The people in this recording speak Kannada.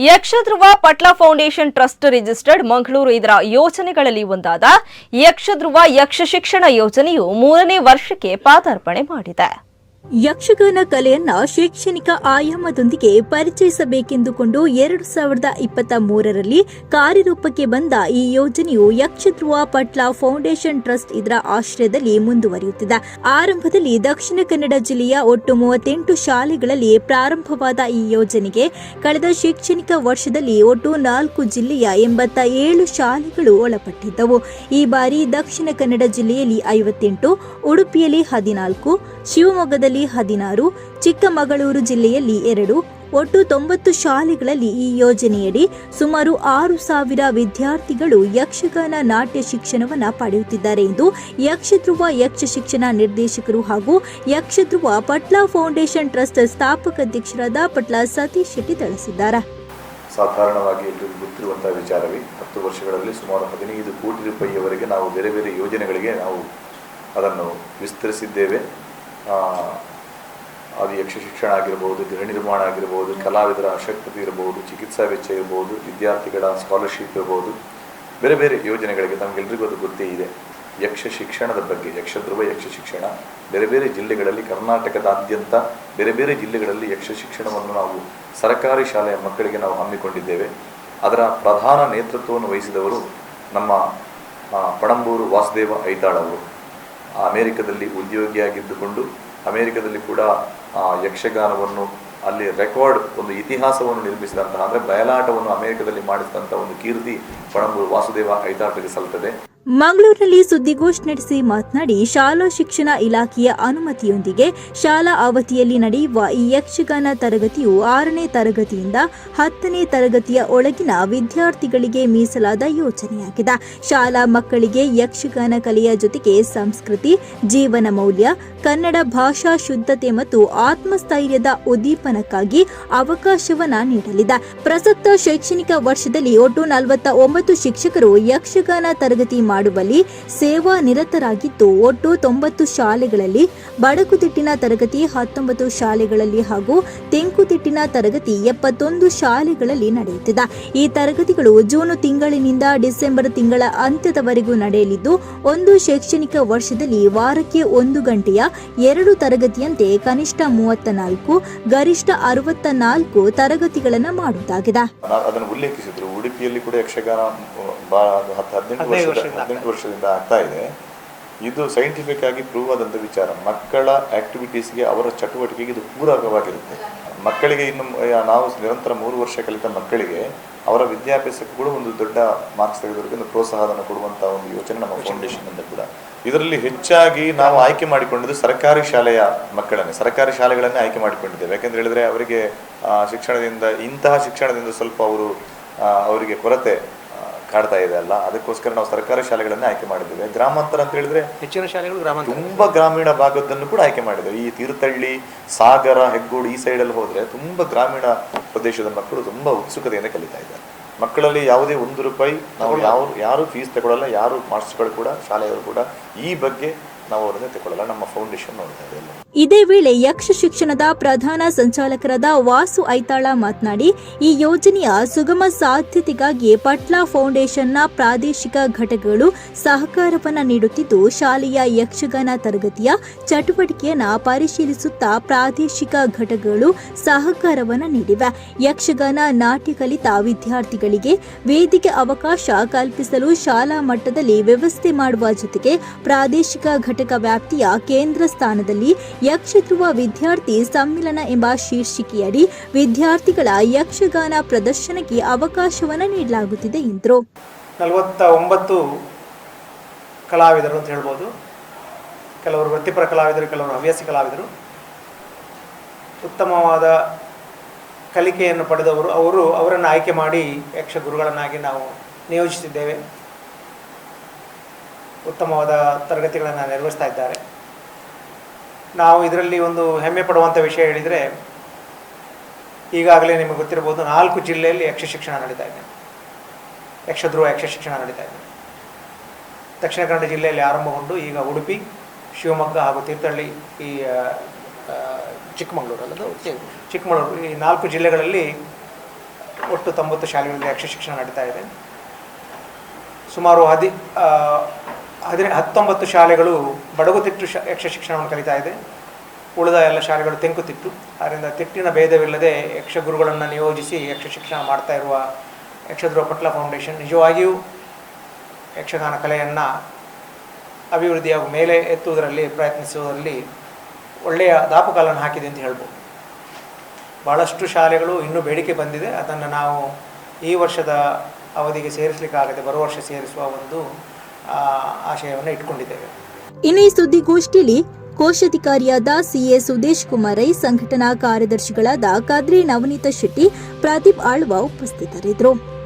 Yakshadhruva Patla foundation trust registered Mangaluru ಇದರ ಯೋಜನೆಗಳಲ್ಲಿ ಒಂದಾದ ಯಕ್ಷಧ್ರುವ ಯಕ್ಷ ಶಿಕ್ಷಣ ಯೋಜನೆಯು ಮೂರನೇ ವರ್ಷಕ್ಕೆ ಪಾದಾರ್ಪಣೆ ಮಾಡಿದೆ. ಯಕ್ಷಗಾನ ಕಲೆಯನ್ನ ಶೈಕ್ಷಣಿಕ ಆಯಾಮದೊಂದಿಗೆ ಪರಿಚಯಿಸಬೇಕೆಂದುಕೊಂಡು ಎರಡು ಸಾವಿರದ ಇಪ್ಪತ್ತ ಮೂರರಲ್ಲಿ ಕಾರ್ಯರೂಪಕ್ಕೆ ಬಂದ ಈ ಯೋಜನೆಯು ಯಕ್ಷಧ್ರುವ ಪಟ್ಲ ಫೌಂಡೇಶನ್ ಟ್ರಸ್ಟ್ ಇದರ ಆಶ್ರಯದಲ್ಲಿ ಮುಂದುವರಿಯುತ್ತಿದೆ. ಆರಂಭದಲ್ಲಿ ದಕ್ಷಿಣ ಕನ್ನಡ ಜಿಲ್ಲೆಯ ಒಟ್ಟು ಮೂವತ್ತೆಂಟು ಶಾಲೆಗಳಲ್ಲಿ ಪ್ರಾರಂಭವಾದ ಈ ಯೋಜನೆಗೆ ಕಳೆದ ಶೈಕ್ಷಣಿಕ ವರ್ಷದಲ್ಲಿ ಒಟ್ಟು ನಾಲ್ಕು ಜಿಲ್ಲೆಯ ಎಂಬತ್ತ ಏಳು ಶಾಲೆಗಳು ಒಳಪಟ್ಟಿದ್ದವು. ಈ ಬಾರಿ ದಕ್ಷಿಣ ಕನ್ನಡ ಜಿಲ್ಲೆಯಲ್ಲಿ ಐವತ್ತೆಂಟು, ಉಡುಪಿಯಲ್ಲಿ ಹದಿನಾಲ್ಕು ಶಿವಮೊಗ್ಗದಲ್ಲಿ ಹದಿನಾರು, ಚಿಕ್ಕಮಗಳೂರು ಜಿಲ್ಲೆಯಲ್ಲಿ ಎರಡು, ಒಟ್ಟು ತೊಂಬತ್ತು ಶಾಲೆಗಳಲ್ಲಿ ಈ ಯೋಜನೆಯಡಿ ಸುಮಾರು ಆರು ಸಾವಿರ ವಿದ್ಯಾರ್ಥಿಗಳು ಯಕ್ಷಗಾನ ನಾಟ್ಯ ಶಿಕ್ಷಣವನ್ನು ಪಡೆಯುತ್ತಿದ್ದಾರೆ ಎಂದು ಯಕ್ಷಧ್ರುವ ಯಕ್ಷ ಶಿಕ್ಷಣ ನಿರ್ದೇಶಕರು ಹಾಗೂ ಯಕ್ಷಧ್ರುವ ಪಟ್ಲಾ ಫೌಂಡೇಶನ್ ಟ್ರಸ್ಟ್ ಸ್ಥಾಪಕ ಅಧ್ಯಕ್ಷರಾದ ಪಟ್ಲಾ ಸತೀಶ್ ಶೆಟ್ಟಿ ತಿಳಿಸಿದ್ದಾರೆ. ಸಾಧಾರಣವಾಗಿ ಎಲ್ಲರಿಗೂ ಗೊತ್ತಿರುವಂತಹ ವಿಚಾರವೇ, ಹತ್ತು ವರ್ಷಗಳಲ್ಲಿ ಸುಮಾರು ಹದಿನೈದು ಕೋಟಿ ರೂಪಾಯಿಯವರೆಗೆ ನಾವು ಬೇರೆ ಬೇರೆ ಯೋಜನೆಗಳಿಗೆ ನಾವು ಅದನ್ನು ವಿಸ್ತರಿಸಿದ್ದೇವೆ. ಅದು ಯಕ್ಷ ಶಿಕ್ಷಣ ಆಗಿರ್ಬೋದು, ಗೃಹ ನಿರ್ಮಾಣ ಆಗಿರ್ಬೋದು, ಕಲಾವಿದರ ಅಶಕ್ತತೆ ಇರಬಹುದು ಚಿಕಿತ್ಸಾ ವೆಚ್ಚ ಇರ್ಬೋದು, ವಿದ್ಯಾರ್ಥಿಗಳ ಸ್ಕಾಲರ್ಶಿಪ್ ಇರ್ಬೋದು, ಬೇರೆ ಬೇರೆ ಯೋಜನೆಗಳಿಗೆ ತಮಗೆಲ್ಲರಿಗೂ ಅದು ಗೊತ್ತೇ ಇದೆ. ಯಕ್ಷ ಶಿಕ್ಷಣದ ಬಗ್ಗೆ ಯಕ್ಷಧ್ರುವ ಯಕ್ಷ ಶಿಕ್ಷಣ, ಬೇರೆ ಬೇರೆ ಜಿಲ್ಲೆಗಳಲ್ಲಿ ಕರ್ನಾಟಕದಾದ್ಯಂತ ಬೇರೆ ಬೇರೆ ಜಿಲ್ಲೆಗಳಲ್ಲಿ ಯಕ್ಷ ಶಿಕ್ಷಣವನ್ನು ನಾವು ಸರ್ಕಾರಿ ಶಾಲೆಯ ಮಕ್ಕಳಿಗೆ ನಾವು ಹಮ್ಮಿಕೊಂಡಿದ್ದೇವೆ. ಅದರ ಪ್ರಧಾನ ನೇತೃತ್ವವನ್ನು ವಹಿಸಿದವರು ನಮ್ಮ ಪಣಂಬೂರು ವಾಸುದೇವ ಐತಾಳ್ ಅವರು. ಅಮೇರಿಕದಲ್ಲಿ ಉದ್ಯೋಗಿಯಾಗಿದ್ದುಕೊಂಡು ಅಮೇರಿಕದಲ್ಲಿ ಕೂಡ ಆ, ಯಕ್ಷಗಾನವನ್ನು ಅಲ್ಲಿ ರೆಕಾರ್ಡ್ ಒಂದು ಇತಿಹಾಸವನ್ನು ನಿರ್ಮಿಸಿದಂತಹ ಅಂದರೆ ಬಯಲಾಟವನ್ನು ಅಮೇರಿಕದಲ್ಲಿ ಮಾಡಿಸಿದಂಥ ಒಂದು ಕೀರ್ತಿ ಪಣಂಬೂರು ವಾಸುದೇವ ಐತಾಟರಿಗೆ ಸಲ್ತದೆ ಮಂಗಳೂರಿನಲ್ಲಿ ಸುದ್ದಿಗೋಷ್ಠಿ ನಡೆಸಿ ಮಾತನಾಡಿ, ಶಾಲಾ ಶಿಕ್ಷಣ ಇಲಾಖೆಯ ಅನುಮತಿಯೊಂದಿಗೆ ಶಾಲಾ ಅವಧಿಯಲ್ಲಿ ನಡೆಯುವ ಈ ಯಕ್ಷಗಾನ ತರಗತಿಯು ಆರನೇ ತರಗತಿಯಿಂದ ಹತ್ತನೇ ತರಗತಿಯ ಒಳಗಿನ ವಿದ್ಯಾರ್ಥಿಗಳಿಗೆ ಮೀಸಲಾದ ಯೋಜನೆಯಾಗಿದೆ. ಶಾಲಾ ಮಕ್ಕಳಿಗೆ ಯಕ್ಷಗಾನ ಕಲೆಯ ಜೊತೆಗೆ ಸಂಸ್ಕೃತಿ, ಜೀವನ ಮೌಲ್ಯ, ಕನ್ನಡ ಭಾಷಾ ಶುದ್ಧತೆ ಮತ್ತು ಆತ್ಮಸ್ಥೈರ್ಯದ ಉದ್ದೀಪನಕ್ಕಾಗಿ ಅವಕಾಶವನ್ನ ನೀಡಲಿದೆ. ಪ್ರಸಕ್ತ ಶೈಕ್ಷಣಿಕ ವರ್ಷದಲ್ಲಿ ಒಟ್ಟು ನಲವತ್ತ ಒಂಬತ್ತು ಶಿಕ್ಷಕರು ಯಕ್ಷಗಾನ ತರಗತಿ ಮಾಡುವಲ್ಲಿ ಸೇವಾ ನಿರತರಾಗಿದ್ದು ಒಟ್ಟು ತೊಂಬತ್ತು ಶಾಲೆಗಳಲ್ಲಿ ಬಡಕುತಿಟ್ಟಿನ ತರಗತಿ ಹತ್ತೊಂಬತ್ತು ಶಾಲೆಗಳಲ್ಲಿ ಹಾಗೂ ತೆಂಕುತಿಟ್ಟಿನ ತರಗತಿ ಎಪ್ಪತ್ತೊಂದು ಶಾಲೆಗಳಲ್ಲಿ ನಡೆಯುತ್ತಿದೆ. ಈ ತರಗತಿಗಳು ಜೂನ್ ತಿಂಗಳಿನಿಂದ ಡಿಸೆಂಬರ್ ತಿಂಗಳ ಅಂತ್ಯದವರೆಗೂ ನಡೆಯಲಿದ್ದು ಒಂದು ಶೈಕ್ಷಣಿಕ ವರ್ಷದಲ್ಲಿ ವಾರಕ್ಕೆ ಒಂದು ಗಂಟೆಯ ಎರಡು ತರಗತಿಯಂತೆ ಕನಿಷ್ಠ ಮೂವತ್ತ ನಾಲ್ಕು ಗರಿಷ್ಠ ಅರವತ್ತ ನಾಲ್ಕು ತರಗತಿಗಳನ್ನು ಮಾಡುವುದಾಗಿದೆ. ಅದನ್ನು ಉಲ್ಲೇಖಿಸಿದ್ರು. ಉಡುಪಿಯಲ್ಲಿ ಕೂಡ ಯಕ್ಷಗಾನ ಹದಿನೆಂಟು ವರ್ಷದ ಹದಿನೆಂಟು ವರ್ಷದಿಂದ ಆಗ್ತಾ ಇದೆ. ಇದು ಸೈಂಟಿಫಿಕ್ ಆಗಿ ಪ್ರೂವ್ ಆದಂಥ ವಿಚಾರ. ಮಕ್ಕಳ ಆಕ್ಟಿವಿಟೀಸ್ಗೆ ಅವರ ಚಟುವಟಿಕೆಗೆ ಇದು ಪೂರಕವಾಗಿರುತ್ತೆ. ಮಕ್ಕಳಿಗೆ ಇನ್ನು ನಾವು ನಿರಂತರ ಮೂರು ವರ್ಷ ಕಲಿತ ಮಕ್ಕಳಿಗೆ ಅವರ ವಿದ್ಯಾಭ್ಯಾಸಕ್ಕೆ ಕೂಡ ಒಂದು ದೊಡ್ಡ ಮಾರ್ಕ್ಸ್ ತೆಗೆದವರಿಗೆ ಒಂದು ಪ್ರೋತ್ಸಾಹವನ್ನು ಕೊಡುವಂಥ ಒಂದು ಯೋಚನೆ ನಮ್ಮ ಫೌಂಡೇಶನ್ ಅಂತ ಕೂಡ. ಇದರಲ್ಲಿ ಹೆಚ್ಚಾಗಿ ನಾವು ಆಯ್ಕೆ ಮಾಡಿಕೊಂಡಿದ್ದು ಸರ್ಕಾರಿ ಶಾಲೆಯ ಮಕ್ಕಳನ್ನೇ, ಸರ್ಕಾರಿ ಶಾಲೆಗಳನ್ನೇ ಆಯ್ಕೆ ಮಾಡಿಕೊಂಡಿದ್ದೇವೆ. ಯಾಕೆಂದ್ರೆ ಹೇಳಿದ್ರೆ ಅವರಿಗೆ ಶಿಕ್ಷಣದಿಂದ, ಇಂತಹ ಶಿಕ್ಷಣದಿಂದ ಸ್ವಲ್ಪ ಅವರು ಅವರಿಗೆ ಕೊರತೆ ಕಾಡ್ತಾ ಇದೆ ಅಲ್ಲ ಅದಕ್ಕೋಸ್ಕರ ನಾವು ಸರ್ಕಾರಿ ಶಾಲೆಗಳನ್ನೇ ಆಯ್ಕೆ ಮಾಡಿದ್ದೇವೆ. ಗ್ರಾಮಾಂತರ ಅಂತ ಹೇಳಿದ್ರೆ ಹೆಚ್ಚಿನ ಶಾಲೆಗಳು ಗ್ರಾಮಾಂತರ. ತುಂಬಾ ಗ್ರಾಮೀಣ ಭಾಗದನ್ನು ಕೂಡ ಆಯ್ಕೆ ಮಾಡಿದ್ದೇವೆ. ಈ ತೀರ್ಥಹಳ್ಳಿ ಸಾಗರ ಹೆಗ್ಗೋಡು ಈ ಸೈಡಲ್ಲಿ ಹೋದ್ರೆ ತುಂಬಾ ಗ್ರಾಮೀಣ ಪ್ರದೇಶದ ಮಕ್ಕಳು ತುಂಬಾ ಉತ್ಸುಕತೆಯಿಂದ ಕಲಿತಾ ಇದ್ದಾರೆ. ಮಕ್ಕಳಲ್ಲಿ ಯಾವುದೇ ಒಂದು ರೂಪಾಯಿ ನಾವು ಯಾವ ಯಾರು ಫೀಸ್ ತಗೊಳ್ಳಲ್ಲ ಯಾರು ಮಾಸ್ಟರ್ಗಳು ಕೂಡ ಶಾಲೆಯವರು ಕೂಡ ಈ ಬಗ್ಗೆ ಇದೆ. ವೇಳೆ ಯಕ್ಷ ಶಿಕ್ಷಣದ ಪ್ರಧಾನ ಸಂಚಾಲಕರಾದ ವಾಸು ಐತಾಳ ಮಾತನಾಡಿ, ಈ ಯೋಜನೆಯ ಸುಗಮ ಸಾಧ್ಯತೆಗಾಗಿ ಪಟ್ಲಾ ಫೌಂಡೇಶನ್ನ ಪ್ರಾದೇಶಿಕ ಘಟಕಗಳು ಸಹಕಾರವನ್ನು ನೀಡುತ್ತಿದ್ದು, ಶಾಲೆಯ ಯಕ್ಷಗಾನ ತರಗತಿಯ ಚಟುವಟಿಕೆಯನ್ನು ಪರಿಶೀಲಿಸುತ್ತಾ ಪ್ರಾದೇಶಿಕ ಘಟಕಗಳು ಸಹಕಾರವನ್ನ ನೀಡಿವೆ. ಯಕ್ಷಗಾನ ನಾಟ್ಯ ಕಲಿತ ವಿದ್ಯಾರ್ಥಿಗಳಿಗೆ ವೇದಿಕೆ ಅವಕಾಶ ಕಲ್ಪಿಸಲು ಶಾಲಾ ಮಟ್ಟದಲ್ಲಿ ವ್ಯವಸ್ಥೆ ಮಾಡುವ ಜೊತೆಗೆ ಪ್ರಾದೇಶಿಕ ವ್ಯಾಪ್ತಿಯ ಕೇಂದ್ರ ಸ್ಥಾನದಲ್ಲಿ ಯಕ್ಷಧ್ರುವ ವಿದ್ಯಾರ್ಥಿ ಸಮ್ಮಿಲನ ಎಂಬ ಶೀರ್ಷಿಕೆಯಡಿ ವಿದ್ಯಾರ್ಥಿಗಳ ಯಕ್ಷಗಾನ ಪ್ರದರ್ಶನಕ್ಕೆ ಅವಕಾಶವನ್ನು ನೀಡಲಾಗುತ್ತಿದೆ ಎಂದರು. ನಲವತ್ತ ಒಂಬತ್ತು ಕಲಾವಿದರು ಅಂತ ಹೇಳ್ಬೋದು. ಕೆಲವರು ವೃತ್ತಿಪರ ಕಲಾವಿದರು, ಕೆಲವರು ಹವ್ಯಾಸಿ ಕಲಾವಿದರು. ಉತ್ತಮವಾದ ಕಲಿಕೆಯನ್ನು ಪಡೆದವರು, ಅವರು ಅವರನ್ನು ಆಯ್ಕೆ ಮಾಡಿ ಯಕ್ಷ ಗುರುಗಳನ್ನಾಗಿ ನಾವು ನಿಯೋಜಿಸಿದ್ದೇವೆ. ಉತ್ತಮವಾದ ತರಗತಿಗಳನ್ನು ನಿರ್ವಹಿಸ್ತಾ ಇದ್ದಾರೆ. ನಾವು ಇದರಲ್ಲಿ ಒಂದು ಹೆಮ್ಮೆ ಪಡುವಂಥ ವಿಷಯ ಹೇಳಿದರೆ ಈಗಾಗಲೇ ನಿಮಗೆ ಗೊತ್ತಿರ್ಬೋದು ನಾಲ್ಕು ಜಿಲ್ಲೆಯಲ್ಲಿ ಯಕ್ಷ ಶಿಕ್ಷಣ ನಡೀತಾ ಇದೆ. ಯಕ್ಷಧ್ರುವ ಯಕ್ಷ ಶಿಕ್ಷಣ ನಡೀತಾ ಇದೆ. ದಕ್ಷಿಣ ಕನ್ನಡ ಜಿಲ್ಲೆಯಲ್ಲಿ ಆರಂಭಗೊಂಡು ಈಗ ಉಡುಪಿ ಶಿವಮೊಗ್ಗ ಹಾಗೂ ತೀರ್ಥಹಳ್ಳಿ ಈ ಚಿಕ್ಕಮಗಳೂರು ಅಲ್ಲದು ಚಿಕ್ಕಮಗಳೂರು ಈ ನಾಲ್ಕು ಜಿಲ್ಲೆಗಳಲ್ಲಿ ಒಟ್ಟು ತೊಂಬತ್ತು ಶಾಲೆಗಳಲ್ಲಿ ಯಕ್ಷ ಶಿಕ್ಷಣ ನಡೀತಾ ಇದೆ. ಸುಮಾರು ಹದಿ ಹದಿನ ಹತ್ತೊಂಬತ್ತು ಶಾಲೆಗಳು ಬಡಗುತಿಟ್ಟು ಶ, ಯಕ್ಷ ಶಿಕ್ಷಣವನ್ನು ಕಲಿತಾ ಇದೆ. ಉಳಿದ ಎಲ್ಲ ಶಾಲೆಗಳು ತೆಂಕುತಿಟ್ಟು ಆದ್ದರಿಂದ ತಿಟ್ಟಿನ ಭೇದವಿಲ್ಲದೆ ಯಕ್ಷ ಗುರುಗಳನ್ನು ನಿಯೋಜಿಸಿ ಯಕ್ಷ ಶಿಕ್ಷಣ ಮಾಡ್ತಾ ಇರುವ ಯಕ್ಷಧ್ರುವ ಪಟ್ಲ ಫೌಂಡೇಶನ್ ನಿಜವಾಗಿಯೂ ಯಕ್ಷಗಾನ ಕಲೆಯನ್ನು ಅಭಿವೃದ್ಧಿ ಹಾಗೂ ಮೇಲೆ ಎತ್ತುವುದರಲ್ಲಿ ಪ್ರಯತ್ನಿಸುವುದರಲ್ಲಿ ಒಳ್ಳೆಯ ದಾಪುಕಾಲನ್ನು ಹಾಕಿದೆ ಅಂತ ಹೇಳ್ಬೋದು. ಭಾಳಷ್ಟು ಶಾಲೆಗಳು ಇನ್ನೂ ಬೇಡಿಕೆ ಬಂದಿದೆ. ಅದನ್ನು ನಾವು ಈ ವರ್ಷದ ಅವಧಿಗೆ ಸೇರಿಸಲಿಕ್ಕಾಗದೆ ಬರುವ ವರ್ಷ ಸೇರಿಸುವ ಒಂದು ಆಶಯವನ್ನು ಇಟ್ಕೊಂಡಿದ್ದೇವೆ. ಇನ್ನು ಈ ಸುದ್ದಿಗೋಷ್ಠಿಯಲ್ಲಿ ಕೋಶಾಧಿಕಾರಿಯಾದ ಸಿಎ ಸುದೇಶ್ ಕುಮಾರ್ ರೈ ಸಂಘಟನಾ ಕಾರ್ಯದರ್ಶಿಗಳಾದ ಕಾದ್ರಿ ನವನೀತ ಶೆಟ್ಟಿ, ಪ್ರದೀಪ್ ಆಳ್ವಾ ಉಪಸ್ಥಿತರಿದ್ದರು.